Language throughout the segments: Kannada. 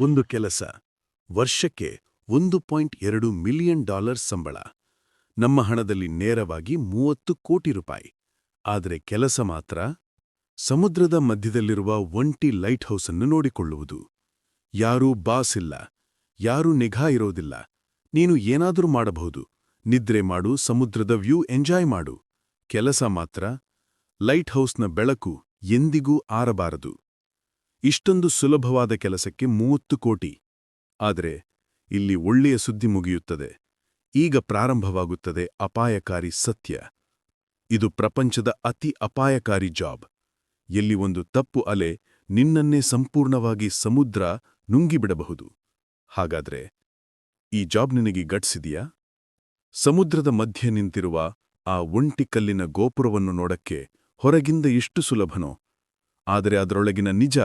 ಒಂದು ಕೆಲಸ. ವರ್ಷಕ್ಕೆ ಒಂದು ಪಾಯಿಂಟ್ ಎರಡು ಮಿಲಿಯನ್ ಡಾಲರ್ ಸಂಬಳ. ನಮ್ಮ ಹಣದಲ್ಲಿ ನೇರವಾಗಿ ಮೂವತ್ತು ಕೋಟಿ ರೂಪಾಯಿ. ಆದರೆ ಕೆಲಸ ಮಾತ್ರ? ಸಮುದ್ರದ ಮಧ್ಯದಲ್ಲಿರುವ ಒಂಟಿ ಲೈಟ್ ಹೌಸನ್ನು ನೋಡಿಕೊಳ್ಳುವುದು. ಯಾರೂ ಬಾಸ್ ಇಲ್ಲ. ಯಾರೂ ನಿಘಾ ಇರೋದಿಲ್ಲ. ನೀನು ಏನಾದರೂ ಮಾಡಬಹುದು. ನಿದ್ರೆ ಮಾಡು, ಸಮುದ್ರದ ವ್ಯೂ ಎಂಜಾಯ್ ಮಾಡು. ಕೆಲಸ ಮಾತ್ರ? ಲೈಟ್ ಹೌಸ್ನ ಬೆಳಕು ಎಂದಿಗೂ ಆರಬಾರದು. ಇಷ್ಟೊಂದು ಸುಲಭವಾದ ಕೆಲಸಕ್ಕೆ ಮೂವತ್ತು ಕೋಟಿ. ಆದರೆ, ಇಲ್ಲಿ ಒಳ್ಳೆಯ ಸುದ್ದಿ ಮುಗಿಯುತ್ತದೆ. ಈಗ ಪ್ರಾರಂಭವಾಗುತ್ತದೆ ಅಪಾಯಕಾರಿ ಸತ್ಯ. ಇದು ಪ್ರಪಂಚದ ಅತಿ ಅಪಾಯಕಾರಿ ಜಾಬ್. ಎಲ್ಲಿ ಒಂದು ತಪ್ಪು ಅಲೆ ನಿನ್ನನ್ನೇ ಸಂಪೂರ್ಣವಾಗಿ ಸಮುದ್ರ ನುಂಗಿಬಿಡಬಹುದು. ಹಾಗಾದ್ರೆ, ಈ ಜಾಬ್ ನಿನಗೆ ಗಟ್ಸಿದೆಯಾ? ಸಮುದ್ರದ ಮಧ್ಯೆ ನಿಂತಿರುವ ಆ ಒಂಟಿಕಲ್ಲಿನ ಗೋಪುರವನ್ನು ನೋಡಕ್ಕೆ ಹೊರಗಿಂದ ಇಷ್ಟು ಸುಲಭನೋ. ಆದರೆ ಅದರೊಳಗಿನ ನಿಜ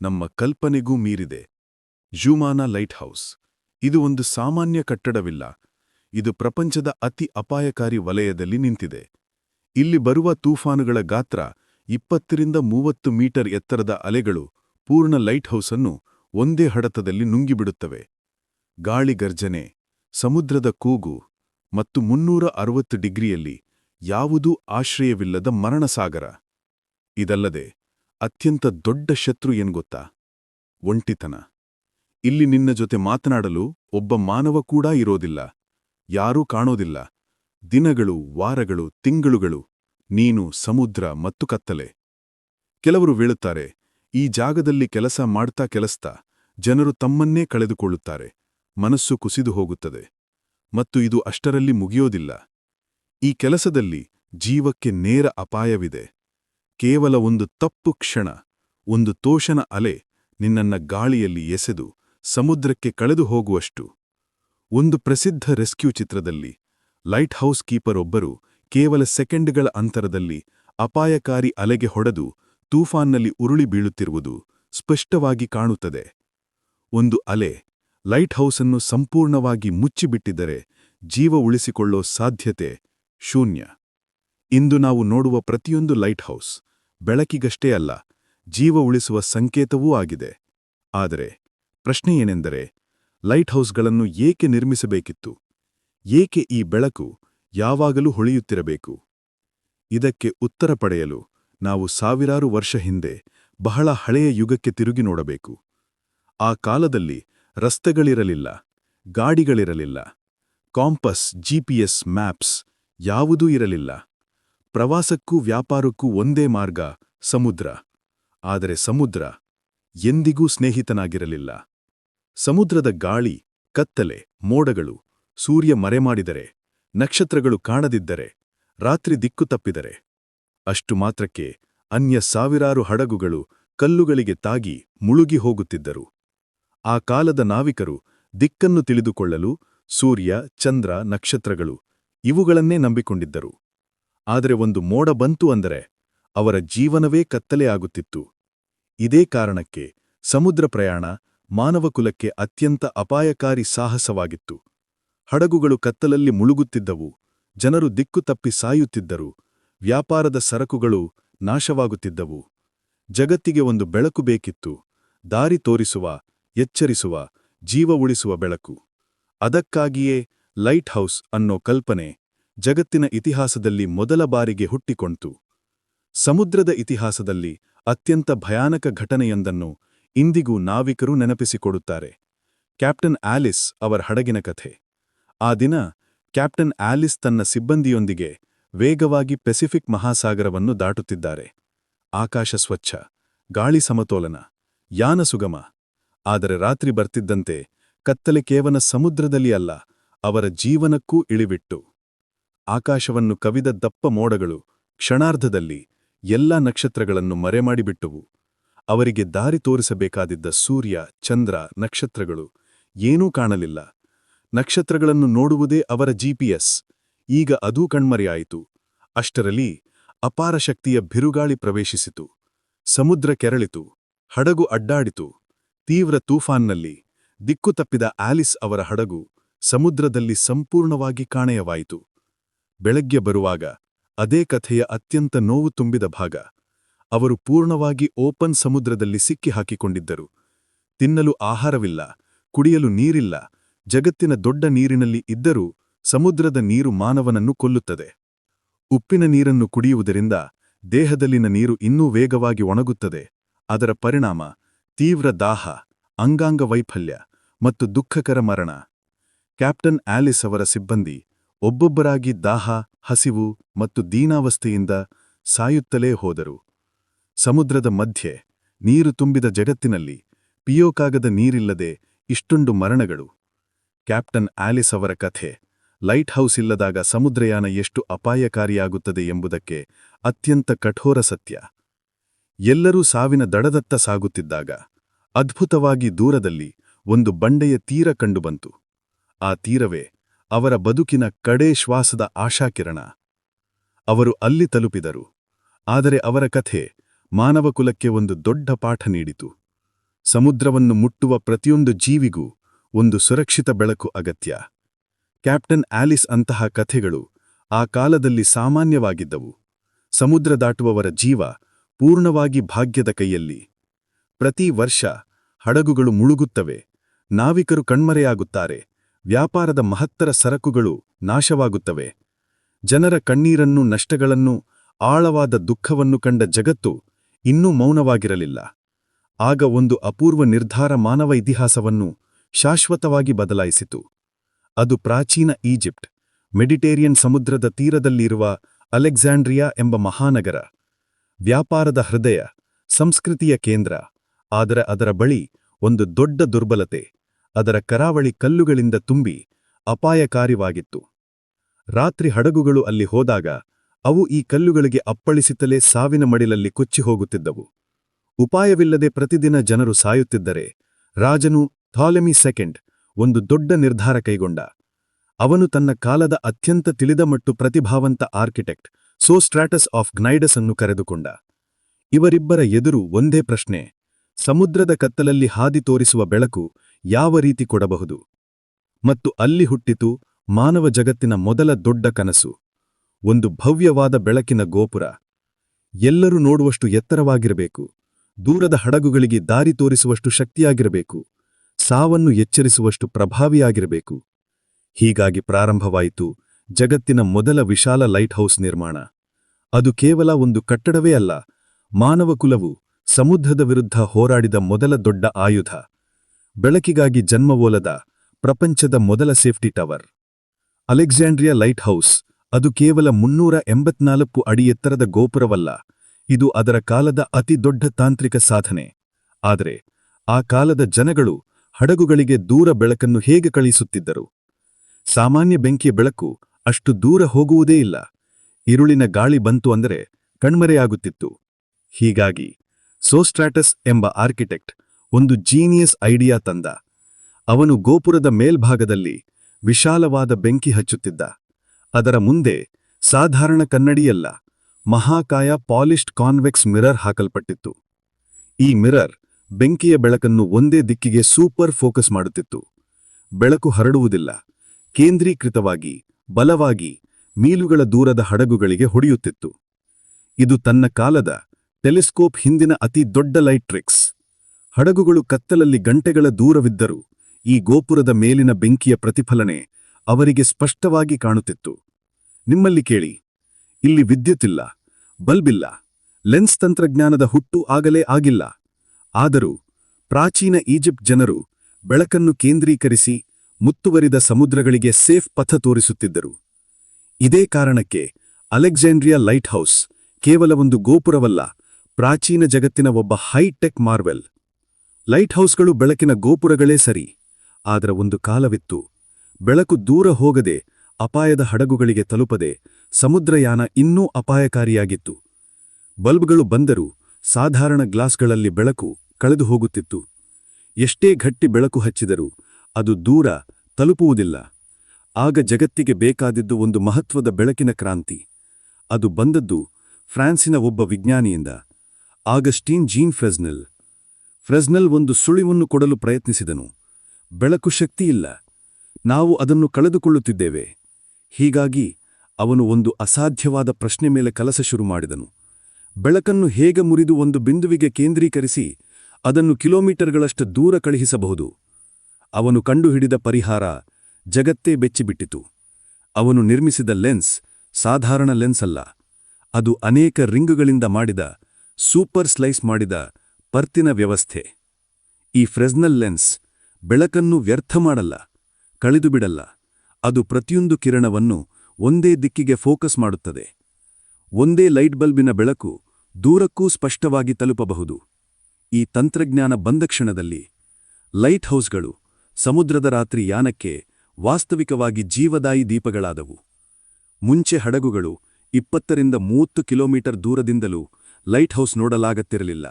ನಮ್ಮ ಕಲ್ಪನೆಗೂ ಮೀರಿದೆ. ಜೂಮಾನ ಲೈಟ್ ಹೌಸ್ ಇದು ಒಂದು ಸಾಮಾನ್ಯ ಕಟ್ಟಡವಿಲ್ಲ. ಇದು ಪ್ರಪಂಚದ ಅತಿ ಅಪಾಯಕಾರಿ ವಲಯದಲ್ಲಿ ನಿಂತಿದೆ. ಇಲ್ಲಿ ಬರುವ ತೂಫಾನುಗಳ ಗಾತ್ರ ಇಪ್ಪತ್ತರಿಂದ ಮೂವತ್ತು ಮೀಟರ್ ಎತ್ತರದ ಅಲೆಗಳು ಪೂರ್ಣ ಲೈಟ್ ಹೌಸನ್ನು ಒಂದೇ ಹಡತದಲ್ಲಿ ನುಂಗಿಬಿಡುತ್ತವೆ. ಗಾಳಿ ಗರ್ಜನೆ, ಸಮುದ್ರದ ಕೂಗು ಮತ್ತು ಮುನ್ನೂರ ಅರವತ್ತು ಡಿಗ್ರಿಯಲ್ಲಿ ಯಾವುದೂ ಆಶ್ರಯವಿಲ್ಲದ ಮರಣಸಾಗರ ಇದಲ್ಲದೆ ಅತ್ಯಂತ ದೊಡ್ಡ ಶತ್ರು ಏನ್ಗೊತ್ತಾ ಒಂಟಿತನ. ಇಲ್ಲಿ ನಿನ್ನ ಜೊತೆ ಮಾತನಾಡಲು ಒಬ್ಬ ಮಾನವ ಕೂಡ ಇರೋದಿಲ್ಲ. ಯಾರೂ ಕಾಣೋದಿಲ್ಲ. ದಿನಗಳು, ವಾರಗಳು, ತಿಂಗಳುಗಳು, ನೀನು, ಸಮುದ್ರ ಮತ್ತು ಕತ್ತಲೆ. ಕೆಲವರು ಬೀಳುತ್ತಾರೆ ಈ ಜಾಗದಲ್ಲಿ ಕೆಲಸ ಮಾಡ್ತಾ ಕೆಲಸ್ತಾ, ಜನರು ತಮ್ಮನ್ನೇ ಕಳೆದುಕೊಳ್ಳುತ್ತಾರೆ. ಮನಸ್ಸು ಕುಸಿದು ಹೋಗುತ್ತದೆ. ಮತ್ತು ಇದು ಅಷ್ಟರಲ್ಲಿ ಮುಗಿಯೋದಿಲ್ಲ. ಈ ಕೆಲಸದಲ್ಲಿ ಜೀವಕ್ಕೆ ನೇರ ಅಪಾಯವಿದೆ. ಕೇವಲ ಒಂದು ತಪ್ಪು ಕ್ಷಣ, ಒಂದು ತೋಷನ ಅಲೆ ನಿನ್ನನ್ನ ಗಾಳಿಯಲ್ಲಿ ಎಸೆದು ಸಮುದ್ರಕ್ಕೆ ಕಳೆದು ಹೋಗುವಷ್ಟು. ಒಂದು ಪ್ರಸಿದ್ಧ ರೆಸ್ಕ್ಯೂ ಚಿತ್ರದಲ್ಲಿ ಲೈಟ್ ಹೌಸ್ ಕೀಪರ್ ಒಬ್ಬರು ಕೇವಲ ಸೆಕೆಂಡ್ಗಳ ಅಂತರದಲ್ಲಿ ಅಪಾಯಕಾರಿ ಅಲೆಗೆ ಹೊಡೆದು ತೂಫಾನ್ನಲ್ಲಿ ಉರುಳಿ ಬೀಳುತ್ತಿರುವುದು ಸ್ಪಷ್ಟವಾಗಿ ಕಾಣುತ್ತದೆ. ಒಂದು ಅಲೆ ಲೈಟ್ ಹೌಸನ್ನು ಸಂಪೂರ್ಣವಾಗಿ ಮುಚ್ಚಿಬಿಟ್ಟಿದ್ದರೆ ಜೀವ ಉಳಿಸಿಕೊಳ್ಳೋ ಸಾಧ್ಯತೆ ಶೂನ್ಯ. ಇಂದು ನಾವು ನೋಡುವ ಪ್ರತಿಯೊಂದು ಲೈಟ್ ಹೌಸ್ ಬೆಳಕಿಗಷ್ಟೇ ಅಲ್ಲ, ಜೀವ ಉಳಿಸುವ ಸಂಕೇತವೂ ಆಗಿದೆ. ಆದರೆ ಪ್ರಶ್ನೆ ಏನೆಂದರೆ ಲೈಟ್ ಹೌಸ್ಗಳನ್ನು ಏಕೆ ನಿರ್ಮಿಸಬೇಕಿತ್ತು? ಏಕೆ ಈ ಬೆಳಕು ಯಾವಾಗಲೂ ಹೊಳೆಯುತ್ತಿರಬೇಕು? ಇದಕ್ಕೆ ಉತ್ತರ ಪಡೆಯಲು ನಾವು ಸಾವಿರಾರು ವರ್ಷ ಹಿಂದೆ ಬಹಳ ಹಳೆಯ ಯುಗಕ್ಕೆ ತಿರುಗಿ ನೋಡಬೇಕು. ಆ ಕಾಲದಲ್ಲಿ ರಸ್ತೆಗಳಿರಲಿಲ್ಲ, ಗಾಡಿಗಳಿರಲಿಲ್ಲ, ಕಾಂಪಸ್ ಜಿಪಿಎಸ್ ಮ್ಯಾಪ್ಸ್ ಯಾವುದೂ ಇರಲಿಲ್ಲ. ಪ್ರವಾಸಕ್ಕೂ ವ್ಯಾಪಾರಕ್ಕೂ ಒಂದೇ ಮಾರ್ಗ, ಸಮುದ್ರ. ಆದರೆ ಸಮುದ್ರ ಎಂದಿಗೂ ಸ್ನೇಹಿತನಾಗಿರಲಿಲ್ಲ. ಸಮುದ್ರದ ಗಾಳಿ, ಕತ್ತಲೆ, ಮೋಡಗಳು, ಸೂರ್ಯ ಮರೆಮಾಡಿದರೆ, ನಕ್ಷತ್ರಗಳು ಕಾಣದಿದ್ದರೆ, ರಾತ್ರಿ ದಿಕ್ಕು ತಪ್ಪಿದರೆ. ಅಷ್ಟು ಮಾತ್ರಕ್ಕೆ ಅನ್ಯ ಸಾವಿರಾರು ಹಡಗುಗಳು ಕಲ್ಲುಗಳಿಗೆ ತಾಗಿ ಮುಳುಗಿ ಹೋಗುತ್ತಿದ್ದರು. ಆ ಕಾಲದ ನಾವಿಕರು ದಿಕ್ಕನ್ನು ತಿಳಿದುಕೊಳ್ಳಲು ಸೂರ್ಯ, ಚಂದ್ರ, ನಕ್ಷತ್ರಗಳು ಇವುಗಳನ್ನೇ ನಂಬಿಕೊಂಡಿದ್ದರು. ಆದರೆ ಒಂದು ಮೋಡ ಬಂತು ಅಂದರೆ ಅವರ ಜೀವನವೇ ಕತ್ತಲೆಯಾಗುತ್ತಿತ್ತು ಇದೇ ಕಾರಣಕ್ಕೆ ಸಮುದ್ರ ಪ್ರಯಾಣ ಮಾನವಕುಲಕ್ಕೆ ಅತ್ಯಂತ ಅಪಾಯಕಾರಿ ಸಾಹಸವಾಗಿತ್ತು. ಹಡಗುಗಳು ಕತ್ತಲಲ್ಲಿ ಮುಳುಗುತ್ತಿದ್ದವು, ಜನರು ದಿಕ್ಕು ತಪ್ಪಿ ಸಾಯುತ್ತಿದ್ದರು, ವ್ಯಾಪಾರದ ಸರಕುಗಳು ನಾಶವಾಗುತ್ತಿದ್ದವು. ಜಗತ್ತಿಗೆ ಒಂದು ಬೆಳಕು ಬೇಕಿತ್ತು, ದಾರಿ ತೋರಿಸುವ, ಎಚ್ಚರಿಸುವ, ಜೀವ ಉಳಿಸುವ ಬೆಳಕು. ಅದಕ್ಕಾಗಿಯೇ ಲೈಟ್ ಹೌಸ್ ಅನ್ನೋ ಕಲ್ಪನೆ ಜಗತ್ತಿನ ಇತಿಹಾಸದಲ್ಲಿ ಮೊದಲ ಬಾರಿಗೆ ಹುಟ್ಟಿಕೊಂತು. ಸಮುದ್ರದ ಇತಿಹಾಸದಲ್ಲಿ ಅತ್ಯಂತ ಭಯಾನಕ ಘಟನೆಯೊಂದನ್ನು ಇಂದಿಗೂ ನಾವಿಕರು ನೆನಪಿಸಿಕೊಡುತ್ತಾರೆ. ಕ್ಯಾಪ್ಟನ್ ಆಲಿಸ್ ಅವರ ಹಡಗಿನ ಕಥೆ. ಆ ದಿನ ಕ್ಯಾಪ್ಟನ್ ಆಲಿಸ್ ತನ್ನ ಸಿಬ್ಬಂದಿಯೊಂದಿಗೆ ವೇಗವಾಗಿ ಪೆಸಿಫಿಕ್ ಮಹಾಸಾಗರವನ್ನು ದಾಟುತ್ತಿದ್ದಾರೆ. ಆಕಾಶ ಸ್ವಚ್ಛ, ಗಾಳಿ ಸಮತೋಲನ, ಯಾನ ಸುಗಮ. ಆದರೆ ರಾತ್ರಿ ಬರ್ತಿದ್ದಂತೆ ಕತ್ತಲೆ ಕೇವಲ ಸಮುದ್ರದಲ್ಲಿ ಅಲ್ಲ, ಅವರ ಜೀವನಕ್ಕೂ ಇಳಿವಿಟ್ಟು. ಆಕಾಶವನ್ನು ಕವಿದ ದಪ್ಪ ಮೋಡಗಳು ಕ್ಷಣಾರ್ಧದಲ್ಲಿ ಎಲ್ಲ ನಕ್ಷತ್ರಗಳನ್ನು ಮರೆಮಾಡಿಬಿಟ್ಟುವು. ಅವರಿಗೆ ದಾರಿ ತೋರಿಸಬೇಕಾದಿದ್ದ ಸೂರ್ಯ, ಚಂದ್ರ, ನಕ್ಷತ್ರಗಳು ಏನೂ ಕಾಣಲಿಲ್ಲ. ನಕ್ಷತ್ರಗಳನ್ನು ನೋಡುವುದೇ ಅವರ ಜಿಪಿಎಸ್ ಈಗ ಅದೂ ಕಣ್ಮರೆಯಾಯಿತು. ಅಷ್ಟರಲ್ಲಿ ಅಪಾರ ಶಕ್ತಿಯ ಬಿರುಗಾಳಿ ಪ್ರವೇಶಿಸಿತು. ಸಮುದ್ರ ಕೆರಳಿತು. ಹಡಗು ಅಡ್ಡಾಡಿತು. ತೀವ್ರ ತೂಫಾನ್ನಲ್ಲಿ ದಿಕ್ಕು ತಪ್ಪಿದ ಆಲಿಸ್ ಅವರ ಹಡಗು ಸಮುದ್ರದಲ್ಲಿ ಸಂಪೂರ್ಣವಾಗಿ ಕಾಣೆಯವಾಯಿತು. ಬೆಳಗ್ಗೆ ಬರುವಾಗ ಅದೇ ಕಥೆಯ ಅತ್ಯಂತ ನೋವು ತುಂಬಿದ ಭಾಗ. ಅವರು ಪೂರ್ಣವಾಗಿ ಓಪನ್ ಸಮುದ್ರದಲ್ಲಿ ಸಿಕ್ಕಿ ಹಾಕಿಕೊಂಡಿದ್ದರು. ತಿನ್ನಲು ಆಹಾರವಿಲ್ಲ, ಕುಡಿಯಲು ನೀರಿಲ್ಲ, ಜಗತ್ತಿನ ದೊಡ್ಡ ನೀರಿನಲ್ಲಿ ಇದ್ದರೂ ಸಮುದ್ರದ ನೀರು ಮಾನವನನ್ನು ಕೊಲ್ಲುತ್ತದೆ. ಉಪ್ಪಿನ ನೀರನ್ನು ಕುಡಿಯುವುದರಿಂದ ದೇಹದಲ್ಲಿನ ನೀರು ಇನ್ನೂ ವೇಗವಾಗಿ ಒಣಗುತ್ತದೆ. ಅದರ ಪರಿಣಾಮ ತೀವ್ರ ದಾಹ, ಅಂಗಾಂಗ ವೈಫಲ್ಯ ಮತ್ತು ದುಃಖಕರ ಮರಣ. ಕ್ಯಾಪ್ಟನ್ ಆಲಿಸ್ ಅವರ ಸಿಬ್ಬಂದಿ ಒಬ್ಬೊಬ್ಬರಾಗಿ ದಾಹ, ಹಸಿವು ಮತ್ತು ದೀನಾವಸ್ಥೆಯಿಂದ ಸಾಯುತ್ತಲೇ ಹೋದರು. ಸಮುದ್ರದ ಮಧ್ಯೆ, ನೀರು ತುಂಬಿದ ಜಗತ್ತಿನಲ್ಲಿ, ಪಿಯೋಕಾಗದ ನೀರಿಲ್ಲದೆ ಇಷ್ಟೊಂದು ಮರಣಗಳು. ಕ್ಯಾಪ್ಟನ್ ಆಲಿಸ್ ಅವರ ಕಥೆ, ಲೈಟ್ ಹೌಸ್ ಇಲ್ಲದಾಗ ಸಮುದ್ರಯಾನ ಎಷ್ಟು ಅಪಾಯಕಾರಿಯಾಗುತ್ತದೆ ಎಂಬುದಕ್ಕೆ ಅತ್ಯಂತ ಕಠೋರ ಸತ್ಯ. ಎಲ್ಲರೂ ಸಾವಿನ ದಡದತ್ತ ಸಾಗುತ್ತಿದ್ದಾಗ, ಅದ್ಭುತವಾಗಿ ದೂರದಲ್ಲಿ ಒಂದು ಬಂಡೆಯ ತೀರ ಕಂಡುಬಂತು. ಆ ತೀರವೇ ಅವರ ಬದುಕಿನ ಕಡೇ ಶ್ವಾಸದ ಆಶಾಕಿರಣ. ಅವರು ಅಲ್ಲಿ ತಲುಪಿದರು. ಆದರೆ ಅವರ ಕಥೆ ಮಾನವಕುಲಕ್ಕೆ ಒಂದು ದೊಡ್ಡ ಪಾಠ ನೀಡಿತು. ಸಮುದ್ರವನ್ನು ಮುಟ್ಟುವ ಪ್ರತಿಯೊಂದು ಜೀವಿಗೂ ಒಂದು ಸುರಕ್ಷಿತ ಬೆಳಕು ಅಗತ್ಯ. ಕ್ಯಾಪ್ಟನ್ ಆಲಿಸ್ ಅಂತಹ ಕಥೆಗಳು ಆ ಕಾಲದಲ್ಲಿ ಸಾಮಾನ್ಯವಾಗಿದ್ದವು. ಸಮುದ್ರ ದಾಟುವವರ ಜೀವ ಪೂರ್ಣವಾಗಿ ಭಾಗ್ಯದ ಕೈಯಲ್ಲಿ. ಪ್ರತಿ ವರ್ಷ ಹಡಗುಗಳು ಮುಳುಗುತ್ತವೆ. ನಾವಿಕರು ಕಣ್ಮರೆಯಾಗುತ್ತಾರೆ. ವ್ಯಾಪಾರದ ಮಹತ್ತರ ಸರಕುಗಳು ನಾಶವಾಗುತ್ತವೆ. ಜನರ ಕಣ್ಣೀರನ್ನು ನಷ್ಟಗಳನ್ನು, ಆಳವಾದ ದುಃಖವನ್ನು ಕಂಡ ಜಗತ್ತು ಇನ್ನೂ ಮೌನವಾಗಿರಲಿಲ್ಲ. ಆಗ ಒಂದು ಅಪೂರ್ವ ನಿರ್ಧಾರ ಮಾನವ ಇತಿಹಾಸವನ್ನು ಶಾಶ್ವತವಾಗಿ ಬದಲಾಯಿಸಿತು. ಅದು ಪ್ರಾಚೀನ ಈಜಿಪ್ಟ್, ಮೆಡಿಟೇರಿಯನ್ ಸಮುದ್ರದ ತೀರದಲ್ಲಿರುವ ಅಲೆಕ್ಸಾಂಡ್ರಿಯಾ ಎಂಬ ಮಹಾನಗರ. ವ್ಯಾಪಾರದ ಹೃದಯ, ಸಂಸ್ಕೃತಿಯ ಕೇಂದ್ರ, ಆದರೆ ಅದರ ಬಳಿ ಒಂದು ದೊಡ್ಡ ದುರ್ಬಲತೆ. ಅದರ ಕರಾವಳಿ ಕಲ್ಲುಗಳಿಂದ ತುಂಬಿ ಅಪಾಯಕಾರಿವಾಗಿತ್ತು. ರಾತ್ರಿ ಹಡಗುಗಳು ಅಲ್ಲಿ ಹೋದಾಗ ಅವು ಈ ಕಲ್ಲುಗಳಿಗೆ ಅಪ್ಪಳಿಸುತ್ತಲೇ ಸಾವಿನ ಮಡಿಲಲ್ಲಿ ಕೊಚ್ಚಿ ಹೋಗುತ್ತಿದ್ದವು. ಉಪಾಯವಿಲ್ಲದೆ ಪ್ರತಿದಿನ ಜನರು ಸಾಯುತ್ತಿದ್ದರೆ ರಾಜನು ಥಾಲೆಮಿ ಸೆಕೆಂಡ್ ಒಂದು ದೊಡ್ಡ ನಿರ್ಧಾರ ಕೈಗೊಂಡ. ಅವನು ತನ್ನ ಕಾಲದ ಅತ್ಯಂತ ತಿಳಿದ ಮತ್ತು ಪ್ರತಿಭಾವಂತ ಆರ್ಕಿಟೆಕ್ಟ್ ಸೋಸ್ಟ್ರಾಟಸ್ ಆಫ್ ಗ್ನೈಡಸ್ ಅನ್ನು ಕರೆದುಕೊಂಡ. ಇವರಿಬ್ಬರ ಎದುರು ಒಂದೇ ಪ್ರಶ್ನೆ, ಸಮುದ್ರದ ಕತ್ತಲಲ್ಲಿ ಹಾದಿ ತೋರಿಸುವ ಬೆಳಕು ಯಾವ ರೀತಿ ಕೊಡಬಹುದು? ಮತ್ತು ಅಲ್ಲಿ ಹುಟ್ಟಿತು ಮಾನವ ಜಗತ್ತಿನ ಮೊದಲ ದೊಡ್ಡ ಕನಸು. ಒಂದು ಭವ್ಯವಾದ ಬೆಳಕಿನ ಗೋಪುರ. ಎಲ್ಲರೂ ನೋಡುವಷ್ಟು ಎತ್ತರವಾಗಿರಬೇಕು. ದೂರದ ಹಡಗುಗಳಿಗೆ ದಾರಿ ತೋರಿಸುವಷ್ಟು ಶಕ್ತಿಯಾಗಿರಬೇಕು. ಸಾವನ್ನು ಎಚ್ಚರಿಸುವಷ್ಟು ಪ್ರಭಾವಿಯಾಗಿರಬೇಕು. ಹೀಗಾಗಿ ಪ್ರಾರಂಭವಾಯಿತು ಜಗತ್ತಿನ ಮೊದಲ ವಿಶಾಲ ಲೈಟ್ ಹೌಸ್ ನಿರ್ಮಾಣ. ಅದು ಕೇವಲ ಒಂದು ಕಟ್ಟಡವೇ ಅಲ್ಲ, ಮಾನವಕುಲವು ಸಮುದ್ರದ ವಿರುದ್ಧ ಹೋರಾಡಿದ ಮೊದಲ ದೊಡ್ಡ ಆಯುಧ. ಬೆಳಕಿಗಾಗಿ ಜನ್ಮವೋಲದ ಪ್ರಪಂಚದ ಮೊದಲ safety tower. Alexandria lighthouse ಅದು ಕೇವಲ ಮುನ್ನೂರ ಎಂಬತ್ನಾಲ್ಕು ಅಡಿ ಎತ್ತರದ ಗೋಪುರವಲ್ಲ, ಇದು ಅದರ ಕಾಲದ ಅತಿ ದೊಡ್ಡ ತಾಂತ್ರಿಕ ಸಾಧನೆ. ಆದರೆ, ಆ ಕಾಲದ ಜನಗಳು ಹಡಗುಗಳಿಗೆ ದೂರ ಬೆಳಕನ್ನು ಹೇಗೆ ಕಳಿಸುತ್ತಿದ್ದರು? ಸಾಮಾನ್ಯ ಬೆಂಕಿಯ ಬೆಳಕು ಅಷ್ಟು ದೂರ ಹೋಗುವುದೇ ಇಲ್ಲ. ಇರುಳಿನ ಗಾಳಿ ಬಂತು ಅಂದರೆ ಕಣ್ಮರೆಯಾಗುತ್ತಿತ್ತು. ಹೀಗಾಗಿ ಸೋಸ್ಟ್ರಾಟಸ್ ಎಂಬ ಆರ್ಕಿಟೆಕ್ಟ್ ಒಂದು ಜೀನಿಯಸ್ ಐಡಿಯಾ ತಂದ. ಅವನು ಗೋಪುರದ ಮೇಲ್ಭಾಗದಲ್ಲಿ ವಿಶಾಲವಾದ ಬೆಂಕಿ ಹಚ್ಚುತ್ತಿದ್ದ. ಅದರ ಮುಂದೆ ಸಾಧಾರಣ ಕನ್ನಡಿಯಲ್ಲ, ಮಹಾಕಾಯ ಪಾಲಿಶ್ಡ್ ಕಾನ್ವೆಕ್ಸ್ ಮಿರರ್ ಹಾಕಲ್ಪಟ್ಟಿತ್ತು. ಈ ಮಿರರ್ ಬೆಂಕಿಯ ಬೆಳಕನ್ನು ಒಂದೇ ದಿಕ್ಕಿಗೆ ಸೂಪರ್ ಫೋಕಸ್ ಮಾಡುತ್ತಿತ್ತು. ಬೆಳಕು ಹರಡುವುದಿಲ್ಲ, ಕೇಂದ್ರೀಕೃತವಾಗಿ, ಬಲವಾಗಿ ಮೀಲುಗಳ ದೂರದ ಹಡಗುಗಳಿಗೆ ಹೊಡೆಯುತ್ತಿತ್ತು. ಇದು ತನ್ನ ಕಾಲದ ಟೆಲಿಸ್ಕೋಪ್ ಹಿಂದಿನ ಅತಿ ದೊಡ್ಡ ಲೈಟ್ ಟ್ರಿಕ್ಸ್. ಹಡಗುಗಳು ಕತ್ತಲಲ್ಲಿ ಗಂಟೆಗಳ ದೂರವಿದ್ದರೂ. ಈ ಗೋಪುರದ ಮೇಲಿನ ಬೆಂಕಿಯ ಪ್ರತಿಫಲನೆ ಅವರಿಗೆ ಸ್ಪಷ್ಟವಾಗಿ ಕಾಣುತ್ತಿತ್ತು. ನಿಮ್ಮಲ್ಲಿ ಕೇಳಿ. ಇಲ್ಲಿ ವಿದ್ಯುತ್ತಿಲ್ಲ ಬಲ್ಬಿಲ್ಲ ಲೆನ್ಸ್ ತಂತ್ರಜ್ಞಾನದ ಹುಟ್ಟು ಆಗಲೇ ಆಗಿಲ್ಲ. ಆದರೂ ಪ್ರಾಚೀನ ಈಜಿಪ್ಟ್ ಜನರು ಬೆಳಕನ್ನು ಕೇಂದ್ರೀಕರಿಸಿ ಮುತ್ತುವರಿದ ಸಮುದ್ರಗಳಿಗೆ ಸೇಫ್ ಪಥ ತೋರಿಸುತ್ತಿದ್ದರು. ಇದೇ ಕಾರಣಕ್ಕೆ ಅಲೆಕ್ಸಾಂಡ್ರಿಯಾ ಲೈಟ್ ಹೌಸ್ ಕೇವಲ ಒಂದು ಗೋಪುರವಲ್ಲ, ಪ್ರಾಚೀನ ಜಗತ್ತಿನ ಒಬ್ಬ ಹೈಟೆಕ್ ಮಾರ್ವೆಲ್. ಲೈಟ್ ಹೌಸ್ಗಳು ಬೆಳಕಿನ ಗೋಪುರಗಳೇ ಸರಿ. ಆದರ ಒಂದು ಕಾಲವಿತ್ತು. ಬೆಳಕು ದೂರ ಹೋಗದೆ, ಅಪಾಯದ ಹಡಗುಗಳಿಗೆ ತಲುಪದೆ, ಸಮುದ್ರಯಾನ ಇನ್ನೂ ಅಪಾಯಕಾರಿಯಾಗಿತ್ತು. ಬಲ್ಬ್ಗಳು ಬಂದರೂ, ಸಾಧಾರಣ ಗ್ಲಾಸ್ಗಳಲ್ಲಿ ಬೆಳಕು ಕಳೆದು ಹೋಗುತ್ತಿತ್ತು. ಎಷ್ಟೇ ಘಟ್ಟಿ ಬೆಳಕು ಹಚ್ಚಿದರೂ, ಅದು ದೂರ ತಲುಪುವುದಿಲ್ಲ. ಆಗ ಜಗತ್ತಿಗೆ ಬೇಕಾದಿದ್ದು ಒಂದು ಮಹತ್ವದ ಬೆಳಕಿನ ಕ್ರಾಂತಿ. ಅದು ಬಂದದ್ದು ಫ್ರಾನ್ಸಿನ ಒಬ್ಬ ವಿಜ್ಞಾನಿಯಿಂದ. Augustin Jean Fresnel. ಫ್ರೆಸ್ನೆಲ್ ಒಂದು ಸುಳಿವನ್ನು ಕೊಡಲು ಪ್ರಯತ್ನಿಸಿದನು. ಬೆಳಕು ಶಕ್ತಿಯಿಲ್ಲ. ನಾವು ಅದನ್ನು ಕಳೆದುಕೊಳ್ಳುತ್ತಿದ್ದೇವೆ. ಹೀಗಾಗಿ ಅವನು ಒಂದು ಅಸಾಧ್ಯವಾದ ಪ್ರಶ್ನೆ ಮೇಲೆ ಕಲಸ ಶುರು ಮಾಡಿದನು. ಬೆಳಕನ್ನು ಹೇಗೆ ಮುರಿದು ಒಂದು ಬಿಂದುವಿಗೆ ಕೇಂದ್ರೀಕರಿಸಿ ಅದನ್ನು ಕಿಲೋಮೀಟರ್ಗಳಷ್ಟು ದೂರ ಕಳುಹಿಸಬಹುದು? ಅವನು ಕಂಡುಹಿಡಿದ ಪರಿಹಾರ ಜಗತ್ತೇ ಬೆಚ್ಚಿಬಿಟ್ಟಿತು. ಅವನು ನಿರ್ಮಿಸಿದ ಲೆನ್ಸ್ ಸಾಧಾರಣ ಲೆನ್ಸ್ ಅಲ್ಲ. ಅದು ಅನೇಕ ರಿಂಗುಗಳಿಂದ ಮಾಡಿದ ಸೂಪರ್ ಸ್ಲೈಸ್ ಮಾಡಿದ ಪರ್ತಿನ ವ್ಯವಸ್ಥೆ. ಈ ಫ್ರೆಸ್ನಲ್ ಲೆನ್ಸ್ ಬೆಳಕನ್ನು ವ್ಯರ್ಥ ಮಾಡಲ್ಲ, ಕಳೆದು ಬಿಡಲ್ಲ. ಅದು ಪ್ರತಿಯೊಂದು ಕಿರಣವನ್ನು ಒಂದೇ ದಿಕ್ಕಿಗೆ ಫೋಕಸ್ ಮಾಡುತ್ತದೆ. ಒಂದೇ ಲೈಟ್ ಬಲ್ಬಿನ ಬೆಳಕು ದೂರಕ್ಕೂ ಸ್ಪಷ್ಟವಾಗಿ ತಲುಪಬಹುದು. ಈ ತಂತ್ರಜ್ಞಾನ ಬಂದ ಕ್ಷಣದಲ್ಲಿ ಲೈಟ್ ಹೌಸ್ಗಳು ಸಮುದ್ರದ ರಾತ್ರಿ ಯಾನಕ್ಕೆ ವಾಸ್ತವಿಕವಾಗಿ ಜೀವದಾಯಿ ದೀಪಗಳಾದವು. ಮುಂಚೆ ಹಡಗುಗಳು ಇಪ್ಪತ್ತರಿಂದ ಮೂವತ್ತು ಕಿಲೋಮೀಟರ್ ದೂರದಿಂದಲೂ ಲೈಟ್ ಹೌಸ್ ನೋಡಲಾಗತ್ತಿರಲಿಲ್ಲ.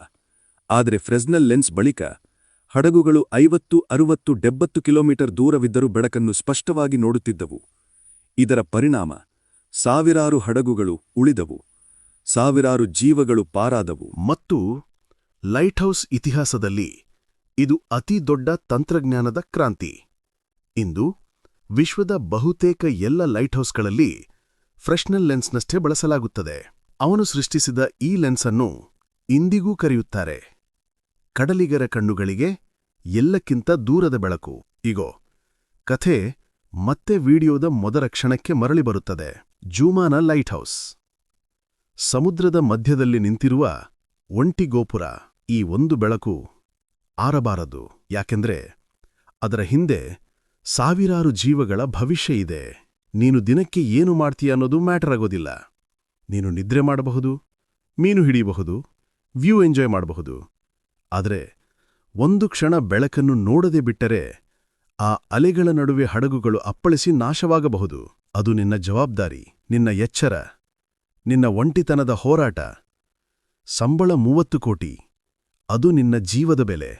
ಆದರೆ ಫ್ರೆಸ್ನಲ್ ಲೆನ್ಸ್ ಬಳಿಕ ಹಡಗುಗಳು ಐವತ್ತು, ಅರುವತ್ತು, ಡೆಬ್ಬತ್ತು ಕಿಲೋಮೀಟರ್ ದೂರವಿದ್ದರೂ ಬೆಳಕನ್ನು ಸ್ಪಷ್ಟವಾಗಿ ನೋಡುತ್ತಿದ್ದವು. ಇದರ ಪರಿಣಾಮ ಸಾವಿರಾರು ಹಡಗುಗಳು ಉಳಿದವು. ಸಾವಿರಾರು ಜೀವಗಳು ಪಾರಾದವು. ಮತ್ತು ಲೈಟ್ಹೌಸ್ ಇತಿಹಾಸದಲ್ಲಿ ಇದು ಅತಿ ದೊಡ್ಡ ತಂತ್ರಜ್ಞಾನದ ಕ್ರಾಂತಿ. ಇಂದು ವಿಶ್ವದ ಬಹುತೇಕ ಎಲ್ಲ ಲೈಟ್ಹೌಸ್ಗಳಲ್ಲಿ ಫ್ರೆಶ್ನಲ್ ಲೆನ್ಸ್ನಷ್ಟೇ ಬಳಸಲಾಗುತ್ತದೆ. ಅವನು ಸೃಷ್ಟಿಸಿದ ಈ ಲೆನ್ಸನ್ನು ಇಂದಿಗೂ ಕರೆಯುತ್ತಾರೆ. ಕಡಲಿಗರ ಕಣ್ಣುಗಳಿಗೆ ಎಲ್ಲಕ್ಕಿಂತ ದೂರದ ಬೆಳಕು. ಇಗೋ, ಕಥೆ ಮತ್ತೆ ವಿಡಿಯೋದ ಮೊದಲ ಕ್ಷಣಕ್ಕೆ ಮರಳಿ ಬರುತ್ತದೆ. ಜೂಮಾನ ಲೈಟ್ ಹೌಸ್ ಸಮುದ್ರದ ಮಧ್ಯದಲ್ಲಿ ನಿಂತಿರುವ ಒಂಟಿ ಗೋಪುರ ಈ ಒಂದು ಬೆಳಕು ಆರಬಾರದು. ಯಾಕೆಂದ್ರೆ ಅದರ ಹಿಂದೆ ಸಾವಿರಾರು ಜೀವಗಳ ಭವಿಷ್ಯ ಇದೆ. ನೀನು ದಿನಕ್ಕೆ ಏನು ಮಾಡ್ತೀಯ ಅನ್ನೋದು ಮ್ಯಾಟರ್ ಆಗೋದಿಲ್ಲ. ನೀನು ನಿದ್ರೆ ಮಾಡಬಹುದು, ಮೀನು ಹಿಡಿಯಬಹುದು, ವ್ಯೂ ಎಂಜಾಯ್ ಮಾಡಬಹುದು. ಆದರೆ ಒಂದು ಕ್ಷಣ ಬೆಳಕನ್ನು ನೋಡದೆ ಬಿಟ್ಟರೆ ಆ ಅಲೆಗಳ ನಡುವೆ ಹಡಗುಗಳು ಅಪ್ಪಳಿಸಿ ನಾಶವಾಗಬಹುದು. ಅದು ನಿನ್ನ ಜವಾಬ್ದಾರಿ, ನಿನ್ನ ಎಚ್ಚರ, ನಿನ್ನ ಒಂಟಿತನದ ಹೋರಾಟ. ಸಂಬಳ ಮೂವತ್ತು ಕೋಟಿ, ಅದು ನಿನ್ನ ಜೀವದ ಬೆಲೆ,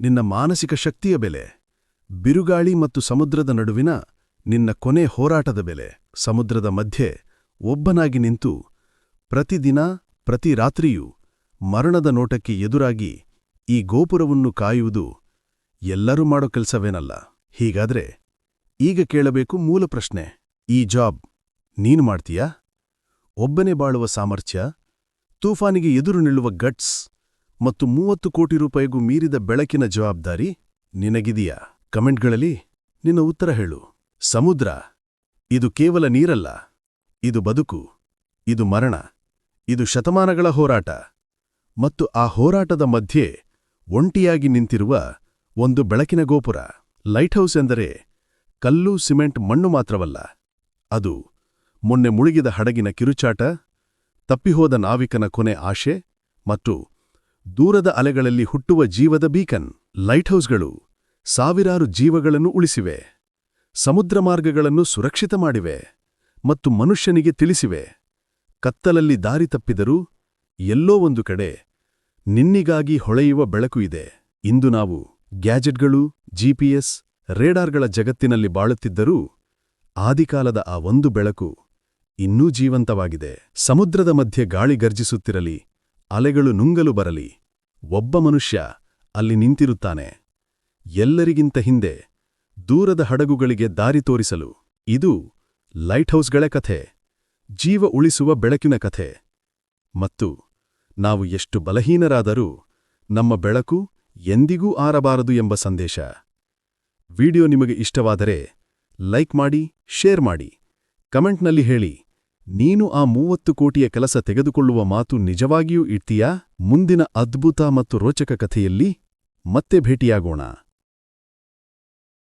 ನಿನ್ನ ಮಾನಸಿಕ ಶಕ್ತಿಯ ಬೆಲೆ. ಬಿರುಗಾಳಿ ಮತ್ತು ಸಮುದ್ರದ ನಡುವಿನ ನಿನ್ನ ಕೊನೆ ಹೋರಾಟದ ಬೆಲೆ. ಸಮುದ್ರದ ಮಧ್ಯೆ ಒಬ್ಬನಾಗಿ ನಿಂತು ಪ್ರತಿದಿನ, ಪ್ರತಿ ರಾತ್ರಿಯೂ ಮರಣದ ನೋಟಕ್ಕೆ ಎದುರಾಗಿ ಈ ಗೋಪುರವನ್ನು ಕಾಯುವುದು ಎಲ್ಲರೂ ಮಾಡೋ ಕೆಲಸವೇನಲ್ಲ. ಹೀಗಾದ್ರೆ ಈಗ ಕೇಳಬೇಕು ಮೂಲ ಪ್ರಶ್ನೆ, ಈ ಜಾಬ್ ನೀನು ಮಾಡ್ತೀಯಾ? ಒಬ್ಬನೇ ಬಾಳುವ ಸಾಮರ್ಥ್ಯ, ತೂಫಾನಿಗೆ ಎದುರು ನಿಲ್ಲುವ ಗಟ್ಸ್ ಮತ್ತು ಮೂವತ್ತು ಕೋಟಿ ರೂಪಾಯಿಗೂ ಮೀರಿದ ಬೆಳಕಿನ ಜವಾಬ್ದಾರಿ ನಿನಗಿದೆಯಾ? ಕಮೆಂಟ್ಗಳಲ್ಲಿ ನಿನ್ನ ಉತ್ತರ ಹೇಳು. ಸಮುದ್ರ, ಇದು ಕೇವಲ ನೀರಲ್ಲ, ಇದು ಬದುಕು, ಇದು ಮರಣ, ಇದು ಶತಮಾನಗಳ ಹೋರಾಟ ಮತ್ತು ಆ ಹೋರಾಟದ ಮಧ್ಯೆ ಒಂಟಿಯಾಗಿ ನಿಂತಿರುವ ಒಂದು ಬೆಳಕಿನ ಗೋಪುರ. ಲೈಟ್ಹೌಸ್ ಎಂದರೆ ಕಲ್ಲು, ಸಿಮೆಂಟ್, ಮಣ್ಣು ಮಾತ್ರವಲ್ಲ. ಅದು ಮೊನ್ನೆ ಮುಳುಗಿದ ಹಡಗಿನ ಕಿರುಚಾಟ, ತಪ್ಪಿಹೋದ ನಾವಿಕನ ಕೊನೆ ಆಶೆ ಮತ್ತು ದೂರದ ಅಲೆಗಳಲ್ಲಿ ಹುಟ್ಟುವ ಜೀವದ ಬೀಕನ್. ಲೈಟ್ಹೌಸ್ಗಳು ಸಾವಿರಾರು ಜೀವಗಳನ್ನು ಉಳಿಸಿವೆ. ಸಮುದ್ರ ಮಾರ್ಗಗಳನ್ನು ಸುರಕ್ಷಿತ ಮಾಡಿವೆ ಮತ್ತು ಮನುಷ್ಯನಿಗೆ ತಿಳಿಸಿವೆ. ಕತ್ತಲಲ್ಲಿ ದಾರಿ ತಪ್ಪಿದರೂ ಎಲ್ಲೋ ಒಂದು ಕಡೆ ನಿನ್ನಿಗಾಗಿ ಹೊಳೆಯುವ ಬೆಳಕು ಇದೆ. ಇಂದು ನಾವು ಗ್ಯಾಜೆಟ್ಗಳು ಜಿಪಿಎಸ್ ರೇಡಾರ್ಗಳ ಜಗತ್ತಿನಲ್ಲಿ ಬಾಳುತ್ತಿದ್ದರೂ ಆದಿಕಾಲದ ಆ ಒಂದು ಬೆಳಕು ಇನ್ನೂ ಜೀವಂತವಾಗಿದೆ. ಸಮುದ್ರದ ಮಧ್ಯೆ ಗಾಳಿ ಗರ್ಜಿಸುತ್ತಿರಲಿ ಅಲೆಗಳು ನುಂಗಲು ಬರಲಿ, ಒಬ್ಬ ಮನುಷ್ಯ ಅಲ್ಲಿ ನಿಂತಿರುತ್ತಾನೆ. ಎಲ್ಲರಿಗಿಂತ ಹಿಂದೆ ದೂರದ ಹಡಗುಗಳಿಗೆ ದಾರಿ ತೋರಿಸಲು ಇದು ಲೈಟ್ಹೌಸ್ಗಳ ಕಥೆ, ಜೀವ ಉಳಿಸುವ ಬೆಳಕಿನ ಕಥೆ. ಮತ್ತು ನಾವು ಎಷ್ಟು ಬಲಹೀನರಾದರೂ ನಮ್ಮ ಬೆಳಕು ಎಂದಿಗೂ ಆರಬಾರದು ಎಂಬ ಸಂದೇಶ. ವಿಡಿಯೋ ನಿಮಗೆ ಇಷ್ಟವಾದರೆ ಲೈಕ್ ಮಾಡಿ, ಶೇರ್ ಮಾಡಿ. ಕಮೆಂಟ್ನಲ್ಲಿ ಹೇಳಿ, ನೀನು ಆ ಮೂವತ್ತು ಕೋಟಿಯ ಕೆಲಸ ತೆಗೆದುಕೊಳ್ಳುವ ಮಾತು ನಿಜವಾಗಿಯೂ ಇಡ್ತೀಯಾ? ಮುಂದಿನ ಅದ್ಭುತ ಮತ್ತು ರೋಚಕ ಕಥೆಯಲ್ಲಿ ಮತ್ತೆ ಭೇಟಿಯಾಗೋಣ.